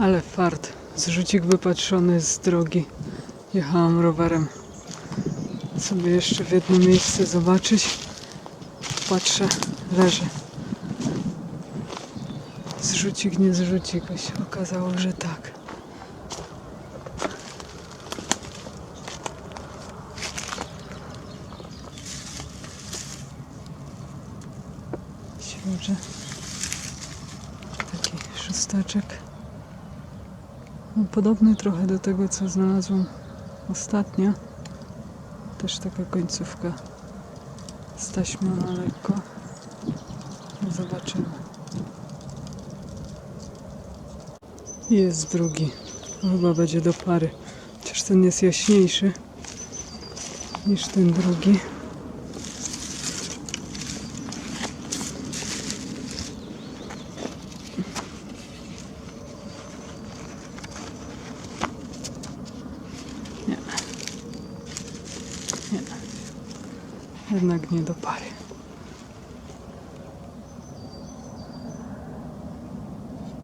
Ale fart. Zrzucik wypatrzony z drogi. Jechałam rowerem. Sobie jeszcze w jedno miejsce zobaczyć. Patrzę, leży. Zrzucik, nie zrzucik. Się okazało, że tak. Świeży. Taki szósteczek. Podobny trochę do tego, co znalazłam ostatnio. Też taka końcówka z taśmą na lekko. Zobaczymy. Jest drugi. Chyba będzie do pary. Chociaż ten jest jaśniejszy niż ten drugi. Jednak nie do pary.